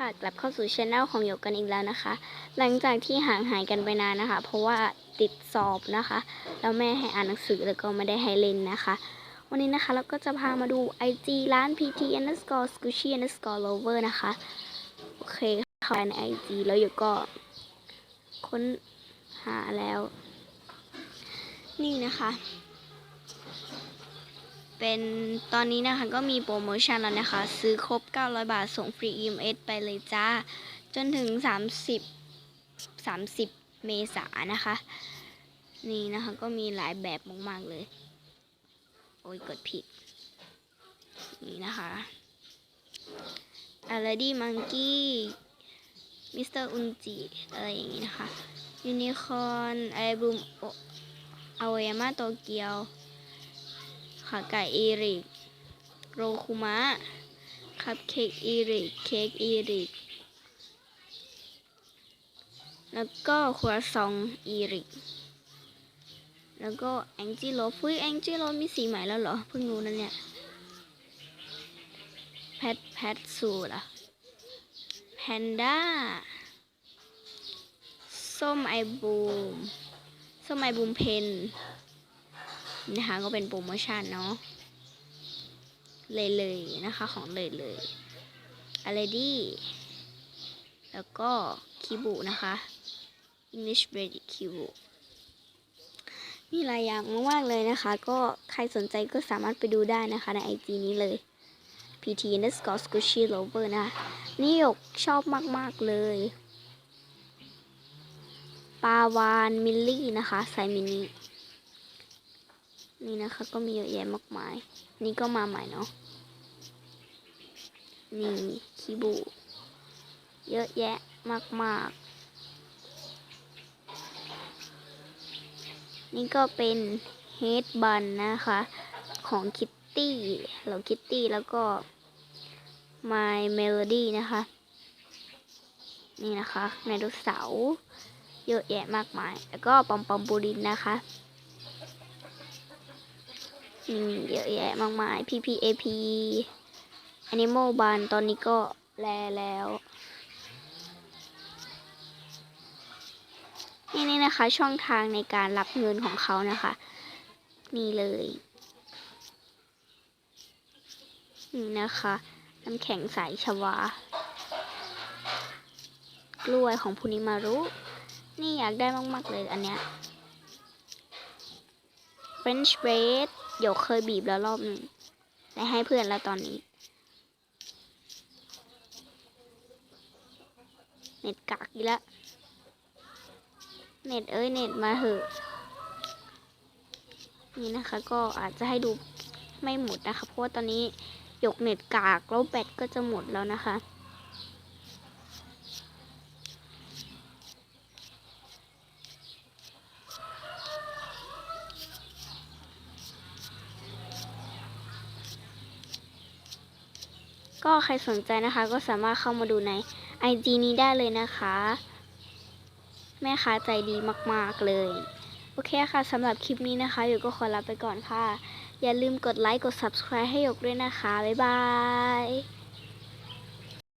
ค่ะกลับเข้าสู่ช anel ของหยกกันอีกแล้วนะคะ หลังจากที่ห่างหายกันไปนานนะคะ เพราะว่าติดสอบนะคะ แล้วแม่ให้อ่านหนังสือแล้วก็ไม่ได้ให้เล่นนะคะ วันนี้นะคะเราก็จะพามาดู IG ร้าน pt underscore squishy underscore lover นะคะ โอเคเข้าไปใน IG แล้วหยกก็ค้นหาแล้ว นี่นะคะ เป็นตอนนี้นะคะก็มีโปรโมชั่นแล้วนะคะ ซื้อครบ 900 บาท ส่งฟรี EMS ไปเลยจ้า จนถึง 30 30 เมษานะคะ นี่นะคะก็มีหลายแบบมาก ๆ เลย โอ้ยกดผิด นี่นะคะ a l a d y Monkey Mr. Unji อร์อุนจิอะไรอย่างนี้นะคะ Unicorn ไอบูมอเวยามาโตเกียว ขาไก่อีริก โรคุมะ คัพเค้กอีริก เค้กอีริก แล้วก็ครัวซองอีริก แล้วก็แองจิโรฟุ้ยแองจิโรมีสีใหม่แล้วเหรอ เพิ่งรู้นะเนี่ย แพทแพทสูล่ะแพนด้า ส้มไอบูม ส้มไอบูมเพน นะคะ ก็เป็นโปรโมชั่นเนาะเลยเลยนะคะของเลยเลยอะไรดีแล้วก็คิบุนะคะ English Ready คิบุมีหลายอย่างมากๆเลยนะคะ ก็ใครสนใจก็สามารถไปดูได้นะคะใน IG นี้เลย pt underscore squishy lover นะคะนี่ยกชอบมากๆเลยปาวานมิลลี่นะคะไซมินิ นี่นะคะ ก็มีเยอะแยะมากมาย นี่ก็มาใหม่เนาะ นี่คิบู เยอะแยะมากๆนี่ก็เป็นเฮดบันนะคะ ของคิตตี้เราคิตตี้แล้วก็ My Melody นะคะ นี่นะคะไดโนเสาเยอะแยะมากมาย แล้วก็ปอมปอมบูรินนะคะ อืมเยอะแยะมากมาย PPAP Animal Bun ตอนนี้ก็แลแล้ว นี่นี่นะคะ ช่องทางในการรับเงินของเขานะคะ นี่เลยนี่นะคะ น้ำแข็งสายชวา กล้วยของพูนิมารุ นี่อยากได้มาก ๆ เลยอันเนี้ย French bread เดี๋ยวเคยบีบแล้วรอบหนึ่งได้ให้เพื่อนแล้วตอนนี้ เน็ตกากอีกแล้ว เน็ตเอ้ยเน็ตมาเหอะ นี่นะคะก็อาจจะให้ดูไม่หมดนะคะ เพราะว่าตอนนี้ยกเน็ตกากแล้วแบตก็จะหมดแล้วนะคะ ก็ใครสนใจนะคะ ก็สามารถเข้ามาดูใน IG นี้ได้เลยนะคะ แม่ค้าใจดีมาก ๆ เลย โอเคค่ะสำหรับคลิปนี้นะคะหยกก็ขอลาไปก่อนค่ะ อย่าลืมกดไลค์กด subscribe ให้หยกด้วยนะคะ บ๊ายบาย